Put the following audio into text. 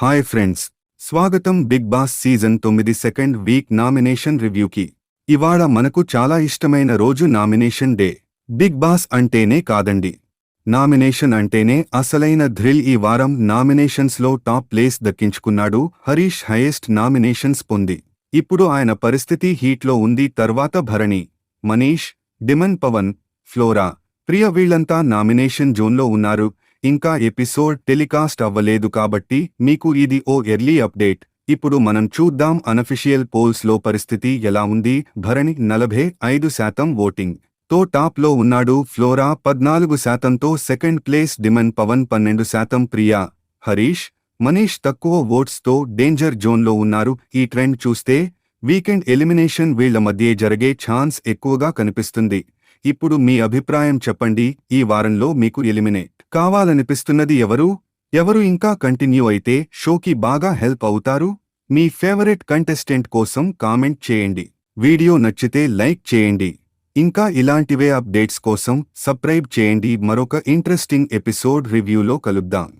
Hi friends స్వాగతం Big Boss season తొమ్మిది second week nomination రివ్యూకి ఇవాళ మనకు చాలా ఇష్టమైన రోజు నామినేషన్ డే బిగ్ బాస్ అంటేనే కాదండి. నామినేషన్ అంటేనే అసలైన థ్రిల్ ఈ వారం నామినేషన్స్లో టాప్ ప్లేస్ దక్కించుకున్నాడు హరీష్ హైయెస్ట్ నామినేషన్స్ పొంది. ఇప్పుడు ఆయన పరిస్థితి హీట్లో ఉంది తర్వాత భరణి మనీష్ డిమన్ పవన్ ఫ్లోరా ప్రియ వీళ్ళంతా నామినేషన్ జోన్లో ఉన్నారు. ఇంకా ఎపిసోడ్ టెలికాస్ట్ అవ్వలేదు కాబట్టి మీకు ఇది ఓ ఎర్లీ అప్డేట్. ఇప్పుడు మనం చూద్దాం అనఫిషియల్ పోల్స్లో పరిస్థితి ఎలా ఉంది. భరణి నలభై ఐదు శాతం ఓటింగ్. తో టాప్లో ఉన్నాడు ఫ్లోరా పద్నాలుగు శాతంతో సెకండ్ ప్లేస్ డిమన్ పవన్ పన్నెండు శాతం ప్రియా. హరీష్ మనీష్ తక్కువ ఓట్స్తో డేంజర్ జోన్లో ఉన్నారు. ఈ ట్రెండ్ చూస్తే వీకెండ్ ఎలిమినేషన్ వీళ్ళ మధ్యే జరిగే ఛాన్స్ ఎక్కువగా కనిపిస్తుంది. ఇప్పుడు మీ అభిప్రాయం చెప్పండి. ఈ వారంలో మీకు ఎలిమినేట్ కావాలనిపిస్తున్నది ఎవరు? ఎవరు ఇంకా కంటిన్యూ అయితే షోకి బాగా హెల్ప్ అవుతారు? మీ ఫేవరెట్ కంటెస్టెంట్ కోసం కామెంట్ చేయండి. వీడియో నచ్చితే లైక్ చేయండి. ఇంకా ఇలాంటివే అప్డేట్స్ కోసం సబ్స్క్రైబ్ చేయండి. మరొక ఇంట్రెస్టింగ్ ఎపిసోడ్ రివ్యూలో కలుద్దాం.